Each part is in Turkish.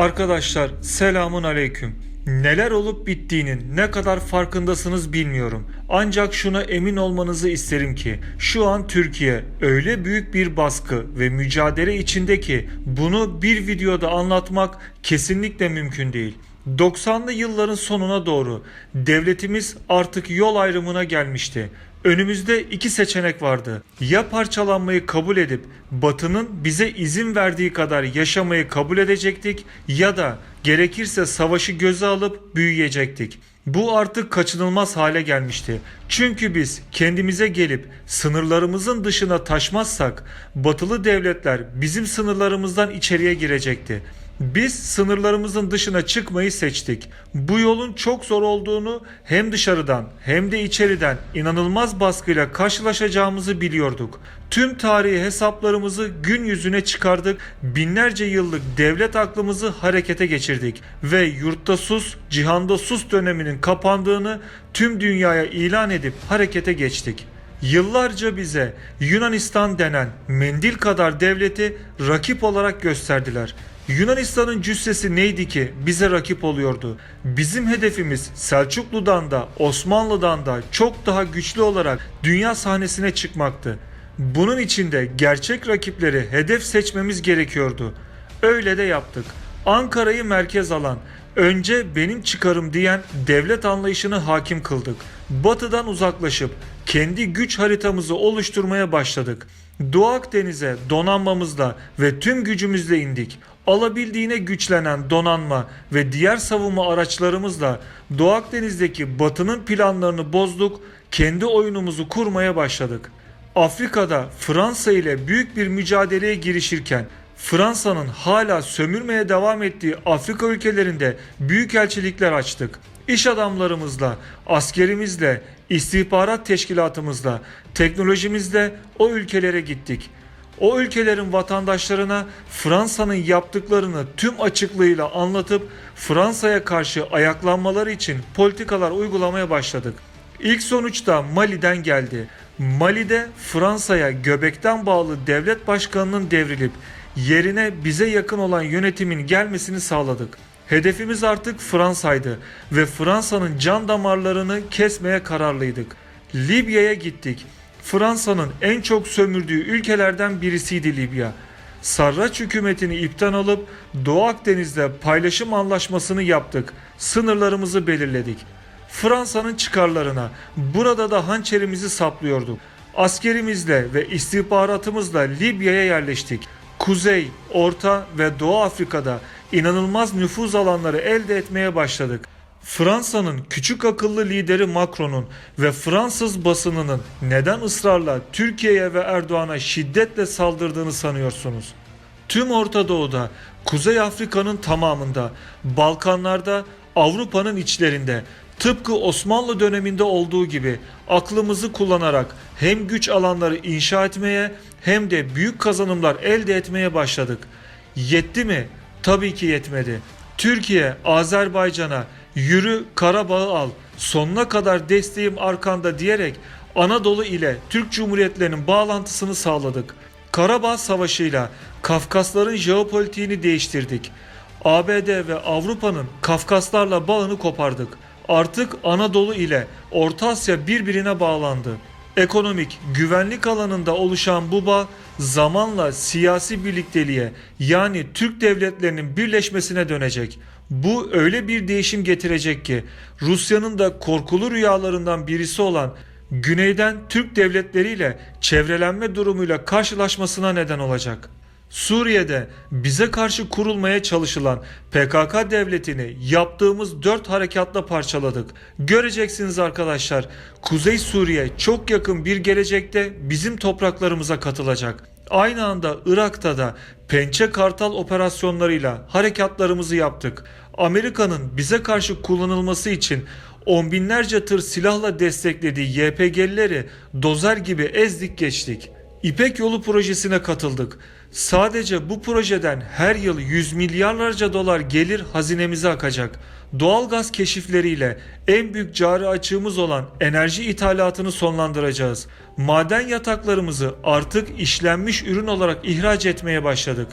Arkadaşlar selamun aleyküm. Neler olup bittiğinin ne kadar farkındasınız bilmiyorum. Ancak şuna emin olmanızı isterim ki şu an Türkiye öyle büyük bir baskı ve mücadele içinde ki bunu bir videoda anlatmak kesinlikle mümkün değil. 90'lı yılların sonuna doğru devletimiz artık yol ayrımına gelmişti. Önümüzde iki seçenek vardı. Ya parçalanmayı kabul edip Batı'nın bize izin verdiği kadar yaşamayı kabul edecektik ya da gerekirse savaşı göze alıp büyüyecektik. Bu artık kaçınılmaz hale gelmişti. Çünkü biz kendimize gelip sınırlarımızın dışına taşmazsak batılı devletler bizim sınırlarımızdan içeriye girecekti. Biz sınırlarımızın dışına çıkmayı seçtik. Bu yolun çok zor olduğunu hem dışarıdan hem de içeriden inanılmaz baskıyla karşılaşacağımızı biliyorduk. Tüm tarihi hesaplarımızı gün yüzüne çıkardık. Binlerce yıllık devlet aklımızı harekete geçirdik ve yurtta sus, cihanda sus döneminin kapandığını tüm dünyaya ilan edip harekete geçtik. Yıllarca bize Yunanistan denen mendil kadar devleti rakip olarak gösterdiler. Yunanistan'ın cüssesi neydi ki bize rakip oluyordu? Bizim hedefimiz Selçuklu'dan da Osmanlı'dan da çok daha güçlü olarak dünya sahnesine çıkmaktı. Bunun için de gerçek rakipleri hedef seçmemiz gerekiyordu. Öyle de yaptık. Ankara'yı merkez alan, önce benim çıkarım diyen devlet anlayışını hakim kıldık. Batıdan uzaklaşıp kendi güç haritamızı oluşturmaya başladık. Doğu Akdeniz'e donanmamızla ve tüm gücümüzle indik. Alabildiğine güçlenen donanma ve diğer savunma araçlarımızla Doğu Akdeniz'deki batının planlarını bozduk, kendi oyunumuzu kurmaya başladık. Afrika'da Fransa ile büyük bir mücadeleye girişirken Fransa'nın hala sömürmeye devam ettiği Afrika ülkelerinde büyük elçilikler açtık. İş adamlarımızla, askerimizle, istihbarat teşkilatımızla, teknolojimizle o ülkelere gittik. O ülkelerin vatandaşlarına Fransa'nın yaptıklarını tüm açıklığıyla anlatıp Fransa'ya karşı ayaklanmaları için politikalar uygulamaya başladık. İlk sonuçta Mali'den geldi. Mali'de Fransa'ya göbekten bağlı devlet başkanının devrilip yerine bize yakın olan yönetimin gelmesini sağladık. Hedefimiz artık Fransa'ydı ve Fransa'nın can damarlarını kesmeye kararlıydık. Libya'ya gittik. Fransa'nın en çok sömürdüğü ülkelerden birisiydi Libya. Sarraç hükümetini ipten alıp Doğu Akdeniz'de paylaşım anlaşmasını yaptık. Sınırlarımızı belirledik. Fransa'nın çıkarlarına burada da hançerimizi saplıyorduk. Askerimizle ve istihbaratımızla Libya'ya yerleştik. Kuzey, Orta ve Doğu Afrika'da inanılmaz nüfuz alanları elde etmeye başladık. Fransa'nın küçük akıllı lideri Macron'un ve Fransız basınının neden ısrarla Türkiye'ye ve Erdoğan'a şiddetle saldırdığını sanıyorsunuz? Tüm Orta Doğu'da, Kuzey Afrika'nın tamamında, Balkanlarda, Avrupa'nın içlerinde tıpkı Osmanlı döneminde olduğu gibi aklımızı kullanarak hem güç alanları inşa etmeye hem de büyük kazanımlar elde etmeye başladık. Yetti mi? Tabii ki yetmedi. Türkiye, Azerbaycan'a yürü Karabağ'ı al, sonuna kadar desteğim arkanda diyerek Anadolu ile Türk Cumhuriyetlerinin bağlantısını sağladık. Karabağ Savaşı'yla Kafkasların jeopolitiğini değiştirdik. ABD ve Avrupa'nın Kafkaslarla bağını kopardık. Artık Anadolu ile Orta Asya birbirine bağlandı. Ekonomik, güvenlik alanında oluşan bu bağ zamanla siyasi birlikteliğe yani Türk devletlerinin birleşmesine dönecek. Bu öyle bir değişim getirecek ki Rusya'nın da korkulu rüyalarından birisi olan güneyden Türk devletleriyle çevrelenme durumuyla karşılaşmasına neden olacak. Suriye'de bize karşı kurulmaya çalışılan PKK devletini yaptığımız 4 harekatla parçaladık. Göreceksiniz arkadaşlar Kuzey Suriye çok yakın bir gelecekte bizim topraklarımıza katılacak. Aynı anda Irak'ta da Pençe Kartal operasyonlarıyla harekatlarımızı yaptık. Amerika'nın bize karşı kullanılması için on binlerce tır silahla desteklediği YPG'lileri dozer gibi ezdik geçtik. İpek Yolu projesine katıldık. Sadece bu projeden her yıl yüz milyarlarca dolar gelir hazinemize akacak. Doğalgaz keşifleriyle en büyük cari açığımız olan enerji ithalatını sonlandıracağız. Maden yataklarımızı artık işlenmiş ürün olarak ihraç etmeye başladık.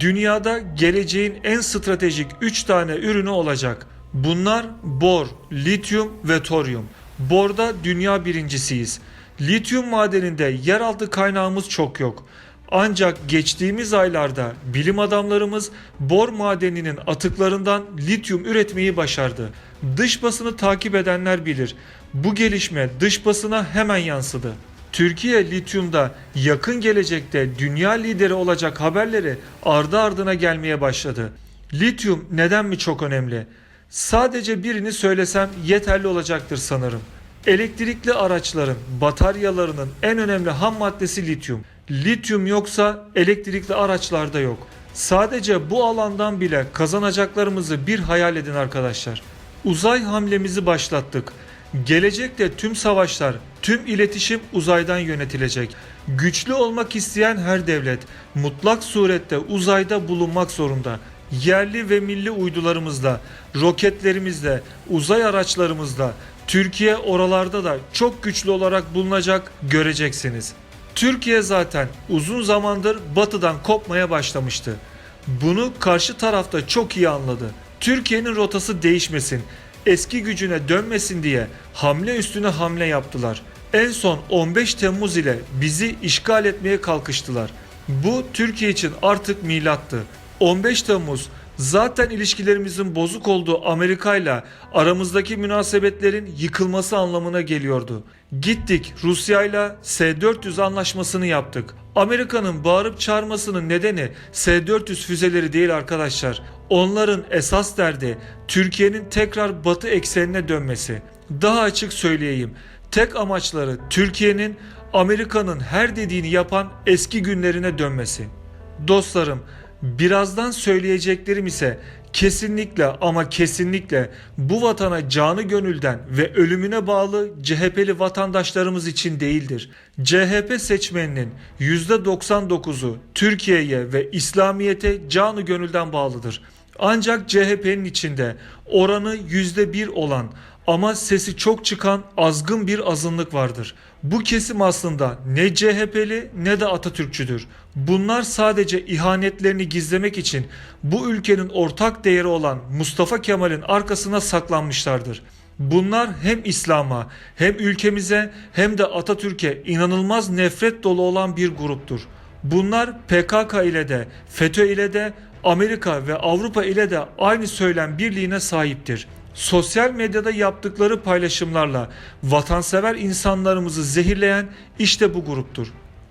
Dünyada geleceğin en stratejik 3 tane ürünü olacak. Bunlar bor, lityum ve toryum. Borda dünya birincisiyiz. Lityum madeninde yeraltı kaynağımız çok yok. Ancak geçtiğimiz aylarda bilim adamlarımız bor madeninin atıklarından lityum üretmeyi başardı. Dış basını takip edenler bilir. Bu gelişme dış basına hemen yansıdı. Türkiye lityumda yakın gelecekte dünya lideri olacak haberleri ardı ardına gelmeye başladı. Lityum neden mi çok önemli? Sadece birini söylesem yeterli olacaktır sanırım. Elektrikli araçların bataryalarının en önemli ham maddesi lityum. Lityum yoksa elektrikli araçlarda yok. Sadece bu alandan bile kazanacaklarımızı bir hayal edin arkadaşlar. Uzay hamlemizi başlattık. Gelecekte tüm savaşlar, tüm iletişim uzaydan yönetilecek. Güçlü olmak isteyen her devlet mutlak surette uzayda bulunmak zorunda. Yerli ve milli uydularımızla, roketlerimizle, uzay araçlarımızla Türkiye oralarda da çok güçlü olarak bulunacak göreceksiniz. Türkiye zaten uzun zamandır batıdan kopmaya başlamıştı. Bunu karşı tarafta çok iyi anladı. Türkiye'nin rotası değişmesin, eski gücüne dönmesin diye hamle üstüne hamle yaptılar. En son 15 Temmuz ile bizi işgal etmeye kalkıştılar. Bu Türkiye için artık milattı. 15 Temmuz zaten ilişkilerimizin bozuk olduğu Amerika ile aramızdaki münasebetlerin yıkılması anlamına geliyordu. Gittik Rusya ile S-400 anlaşmasını yaptık. Amerika'nın bağırıp çağırmasının nedeni S-400 füzeleri değil arkadaşlar. Onların esas derdi Türkiye'nin tekrar batı eksenine dönmesi. Daha açık söyleyeyim. Tek amaçları Türkiye'nin Amerika'nın her dediğini yapan eski günlerine dönmesi. Dostlarım, birazdan söyleyeceklerim ise kesinlikle ama kesinlikle bu vatana canı gönülden ve ölümüne bağlı CHP'li vatandaşlarımız için değildir. CHP seçmeninin %99'u Türkiye'ye ve İslamiyet'e canı gönülden bağlıdır. Ancak CHP'nin içinde oranı %1 olan ama sesi çok çıkan azgın bir azınlık vardır. Bu kesim aslında ne CHP'li ne de Atatürkçüdür. Bunlar sadece ihanetlerini gizlemek için bu ülkenin ortak değeri olan Mustafa Kemal'in arkasına saklanmışlardır. Bunlar hem İslam'a hem ülkemize hem de Atatürk'e inanılmaz nefret dolu olan bir gruptur. Bunlar PKK ile de FETÖ ile de Amerika ve Avrupa ile de aynı söylem birliğine sahiptir. Sosyal medyada yaptıkları paylaşımlarla vatansever insanlarımızı zehirleyen işte bu gruptur.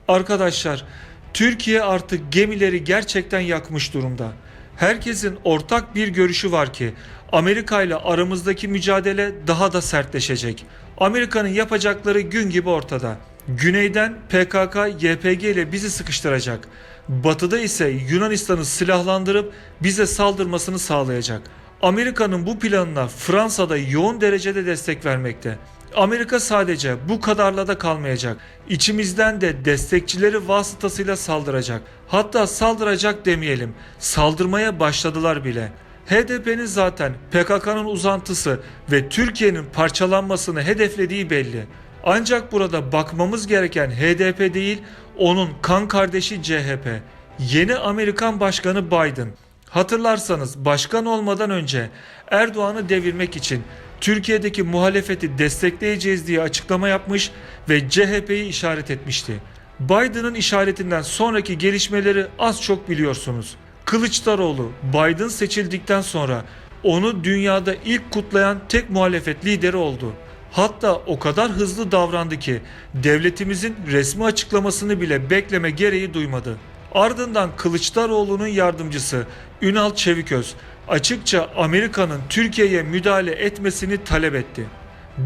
Arkadaşlar, Türkiye artık gemileri gerçekten yakmış durumda. Herkesin ortak bir görüşü var ki Amerika ile aramızdaki mücadele daha da sertleşecek. Amerika'nın yapacakları gün gibi ortada. Güneyden PKK, YPG ile bizi sıkıştıracak. Batıda ise Yunanistan'ı silahlandırıp bize saldırmasını sağlayacak. Amerika'nın bu planına Fransa'da yoğun derecede destek vermekte. Amerika sadece bu kadarla da kalmayacak. İçimizden de destekçileri vasıtasıyla saldıracak. Hatta saldıracak demeyelim. Saldırmaya başladılar bile. HDP'nin zaten PKK'nın uzantısı ve Türkiye'nin parçalanmasını hedeflediği belli. Ancak burada bakmamız gereken HDP değil, onun kan kardeşi CHP. Yeni Amerikan Başkanı Biden. Hatırlarsanız başkan olmadan önce Erdoğan'ı devirmek için Türkiye'deki muhalefeti destekleyeceğiz diye açıklama yapmış ve CHP'yi işaret etmişti. Biden'ın işaretinden sonraki gelişmeleri az çok biliyorsunuz. Kılıçdaroğlu Biden seçildikten sonra onu dünyada ilk kutlayan tek muhalefet lideri oldu. Hatta o kadar hızlı davrandı ki devletimizin resmi açıklamasını bile bekleme gereği duymadı. Ardından Kılıçdaroğlu'nun yardımcısı Ünal Çeviköz açıkça Amerika'nın Türkiye'ye müdahale etmesini talep etti.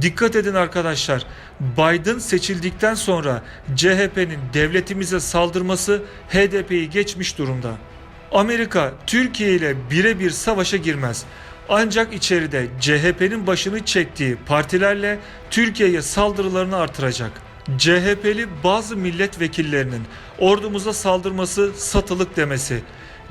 Dikkat edin arkadaşlar. Biden seçildikten sonra CHP'nin devletimize saldırması HDP'yi geçmiş durumda. Amerika Türkiye ile birebir savaşa girmez. Ancak içeride CHP'nin başını çektiği partilerle Türkiye'ye saldırılarını artıracak. CHP'li bazı milletvekillerinin ordumuza saldırması satılık demesi,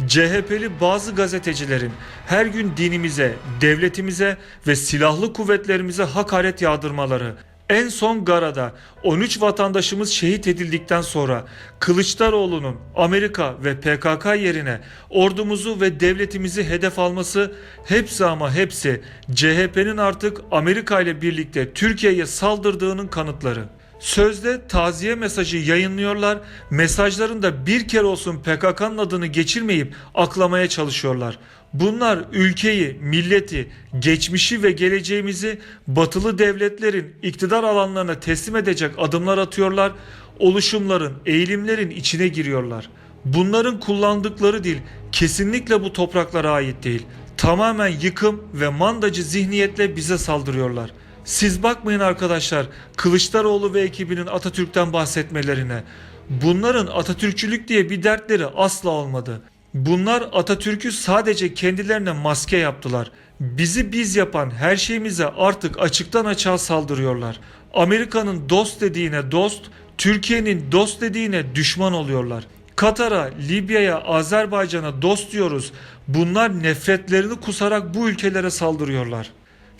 CHP'li bazı gazetecilerin her gün dinimize, devletimize ve silahlı kuvvetlerimize hakaret yağdırmaları, En son Gara'da 13 vatandaşımız şehit edildikten sonra Kılıçdaroğlu'nun Amerika ve PKK yerine ordumuzu ve devletimizi hedef alması hepsi ama hepsi CHP'nin artık Amerika ile birlikte Türkiye'ye saldırdığının kanıtları. Sözde taziye mesajı yayınlıyorlar, mesajlarında bir kere olsun PKK'nın adını geçirmeyip aklamaya çalışıyorlar. Bunlar ülkeyi, milleti, geçmişi ve geleceğimizi batılı devletlerin iktidar alanlarına teslim edecek adımlar atıyorlar, oluşumların, eğilimlerin içine giriyorlar. Bunların kullandıkları dil kesinlikle bu topraklara ait değil. Tamamen yıkım ve mandacı zihniyetle bize saldırıyorlar. Siz bakmayın arkadaşlar Kılıçdaroğlu ve ekibinin Atatürk'ten bahsetmelerine. Bunların Atatürkçülük diye bir dertleri asla olmadı. Bunlar Atatürk'ü sadece kendilerine maske yaptılar. Bizi biz yapan her şeyimize artık açıktan açığa saldırıyorlar. Amerika'nın dost dediğine dost, Türkiye'nin dost dediğine düşman oluyorlar. Katar'a, Libya'ya, Azerbaycan'a dost diyoruz. Bunlar nefretlerini kusarak bu ülkelere saldırıyorlar.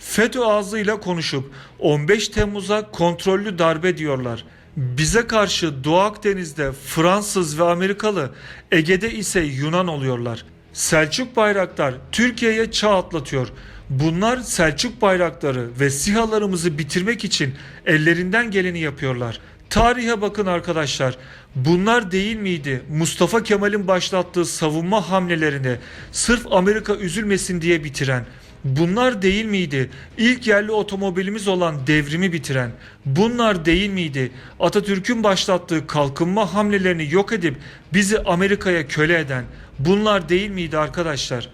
FETÖ ağzıyla konuşup 15 Temmuz'a kontrollü darbe diyorlar. Bize karşı Doğu Akdeniz'de Fransız ve Amerikalı, Ege'de ise Yunan oluyorlar. Selçuk bayraktar Türkiye'ye çağ atlatıyor. Bunlar Selçuk bayrakları ve sihalarımızı bitirmek için ellerinden geleni yapıyorlar. Tarihe bakın arkadaşlar. Bunlar değil miydi Mustafa Kemal'in başlattığı savunma hamlelerini sırf Amerika üzülmesin diye bitiren? Bunlar değil miydi ilk yerli otomobilimiz olan devrimi bitiren? Bunlar değil miydi Atatürk'ün başlattığı kalkınma hamlelerini yok edip bizi Amerika'ya köle eden? Bunlar değil miydi arkadaşlar?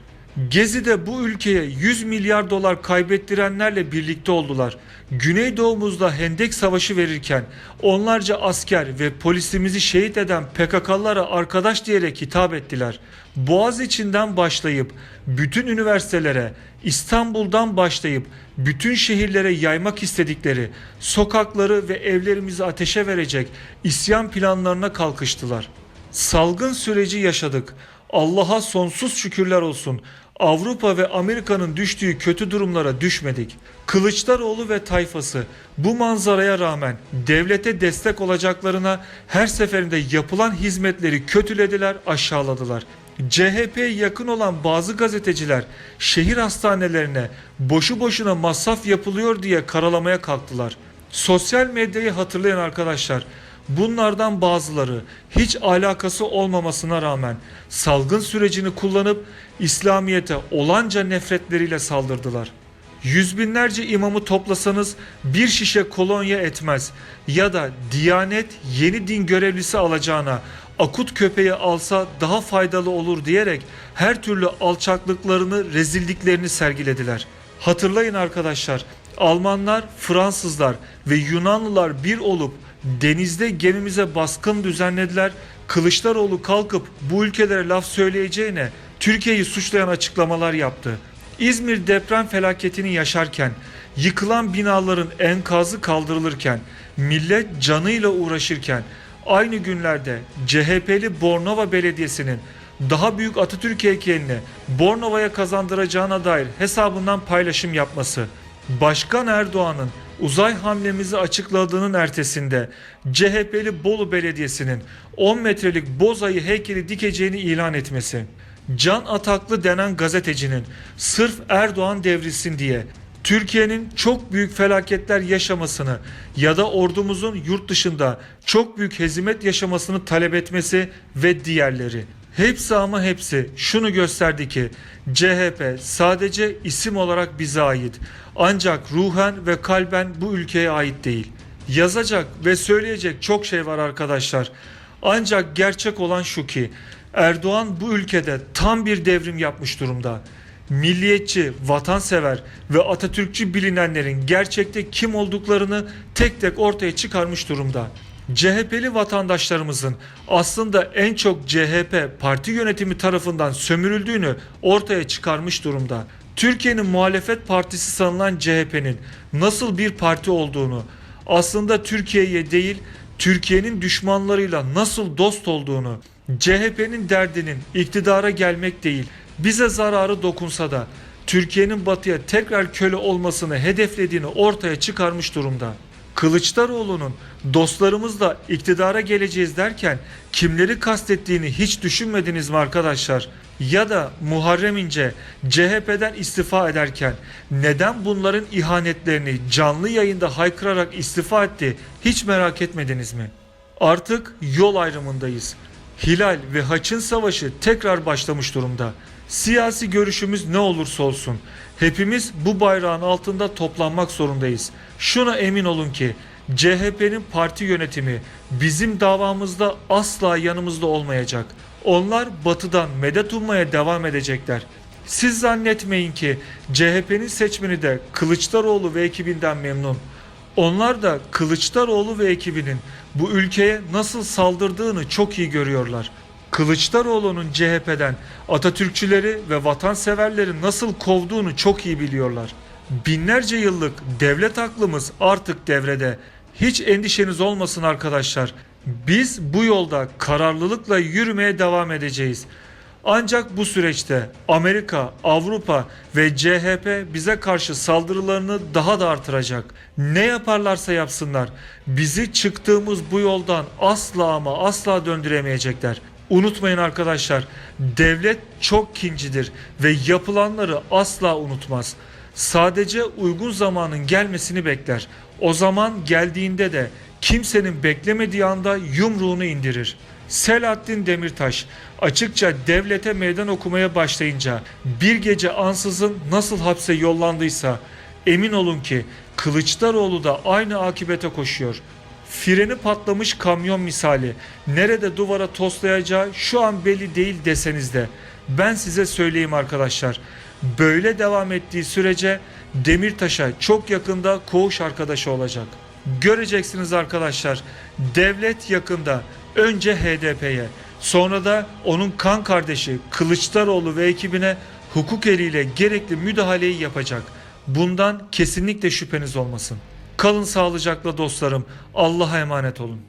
Gezi'de bu ülkeye 100 milyar dolar kaybettirenlerle birlikte oldular. Güneydoğumuzda Hendek Savaşı verirken onlarca asker ve polisimizi şehit eden PKK'lara arkadaş diyerek hitap ettiler. Boğaz içinden başlayıp bütün üniversitelere, İstanbul'dan başlayıp bütün şehirlere yaymak istedikleri sokakları ve evlerimizi ateşe verecek isyan planlarına kalkıştılar. Salgın süreci yaşadık. Allah'a sonsuz şükürler olsun. Avrupa ve Amerika'nın düştüğü kötü durumlara düşmedik. Kılıçdaroğlu ve tayfası bu manzaraya rağmen devlete destek olacaklarına her seferinde yapılan hizmetleri kötülediler, aşağıladılar. CHP'ye yakın olan bazı gazeteciler şehir hastanelerine boşu boşuna masraf yapılıyor diye karalamaya kalktılar. Sosyal medyayı hatırlayan arkadaşlar Bunlardan bazıları hiç alakası olmamasına rağmen salgın sürecini kullanıp İslamiyet'e olanca nefretleriyle saldırdılar. Yüz binlerce imamı toplasanız bir şişe kolonya etmez ya da Diyanet yeni din görevlisi alacağına akut köpeği alsa daha faydalı olur diyerek her türlü alçaklıklarını, rezilliklerini sergilediler. Hatırlayın arkadaşlar, Almanlar, Fransızlar ve Yunanlılar bir olup denizde gemimize baskın düzenlediler. Kılıçdaroğlu kalkıp bu ülkelere laf söyleyeceğine Türkiye'yi suçlayan açıklamalar yaptı. İzmir deprem felaketini yaşarken, yıkılan binaların enkazı kaldırılırken, millet canıyla uğraşırken, aynı günlerde CHP'li Bornova Belediyesi'nin daha büyük Atatürk heykelini Bornova'ya kazandıracağına dair hesabından paylaşım yapması, Başkan Erdoğan'ın uzay hamlemizi açıkladığının ertesinde CHP'li Bolu Belediyesi'nin 10 metrelik bozayı heykeli dikeceğini ilan etmesi, Can Ataklı denen gazetecinin sırf Erdoğan devrilsin diye Türkiye'nin çok büyük felaketler yaşamasını ya da ordumuzun yurt dışında çok büyük hezimet yaşamasını talep etmesi ve diğerleri. Hepsi ama hepsi şunu gösterdi ki CHP sadece isim olarak bize ait. Ancak ruhen ve kalben bu ülkeye ait değil. Yazacak ve söyleyecek çok şey var arkadaşlar. Ancak gerçek olan şu ki Erdoğan bu ülkede tam bir devrim yapmış durumda. Milliyetçi, vatansever ve Atatürkçü bilinenlerin gerçekte kim olduklarını tek tek ortaya çıkarmış durumda. CHP'li vatandaşlarımızın aslında en çok CHP parti yönetimi tarafından sömürüldüğünü ortaya çıkarmış durumda. Türkiye'nin muhalefet partisi sanılan CHP'nin nasıl bir parti olduğunu, aslında Türkiye'ye değil Türkiye'nin düşmanlarıyla nasıl dost olduğunu, CHP'nin derdinin iktidara gelmek değil, bize zararı dokunsa da Türkiye'nin batıya tekrar köle olmasını hedeflediğini ortaya çıkarmış durumda. Kılıçdaroğlu'nun dostlarımızla iktidara geleceğiz derken kimleri kastettiğini hiç düşünmediniz mi arkadaşlar? Ya da Muharrem İnce CHP'den istifa ederken neden bunların ihanetlerini canlı yayında haykırarak istifa etti hiç merak etmediniz mi? Artık yol ayrımındayız. Hilal ve Haç'ın savaşı tekrar başlamış durumda. Siyasi görüşümüz ne olursa olsun hepimiz bu bayrağın altında toplanmak zorundayız. Şuna emin olun ki CHP'nin parti yönetimi bizim davamızda asla yanımızda olmayacak. Onlar batıdan medet ummaya devam edecekler. Siz zannetmeyin ki CHP'nin seçmeni de Kılıçdaroğlu ve ekibinden memnun. Onlar da Kılıçdaroğlu ve ekibinin bu ülkeye nasıl saldırdığını çok iyi görüyorlar. Kılıçdaroğlu'nun CHP'den Atatürkçüleri ve vatanseverleri nasıl kovduğunu çok iyi biliyorlar. Binlerce yıllık devlet aklımız artık devrede. Hiç endişeniz olmasın arkadaşlar. Biz bu yolda kararlılıkla yürümeye devam edeceğiz. Ancak bu süreçte Amerika, Avrupa ve CHP bize karşı saldırılarını daha da artıracak. Ne yaparlarsa yapsınlar bizi çıktığımız bu yoldan asla ama asla döndüremeyecekler. Unutmayın arkadaşlar devlet çok kincidir ve yapılanları asla unutmaz. Sadece uygun zamanın gelmesini bekler. O zaman geldiğinde de kimsenin beklemediği anda yumruğunu indirir. Selahattin Demirtaş açıkça devlete meydan okumaya başlayınca bir gece ansızın nasıl hapse yollandıysa emin olun ki Kılıçdaroğlu da aynı akibete koşuyor. Freni patlamış kamyon misali nerede duvara toslayacağı şu an belli değil deseniz de ben size söyleyeyim arkadaşlar. Böyle devam ettiği sürece Demirtaş'a çok yakında koğuş arkadaşı olacak. Göreceksiniz arkadaşlar. Devlet yakında önce HDP'ye sonra da onun kan kardeşi Kılıçdaroğlu ve ekibine hukuk eliyle gerekli müdahaleyi yapacak. Bundan kesinlikle şüpheniz olmasın. Kalın sağlıcakla dostlarım. Allah'a emanet olun.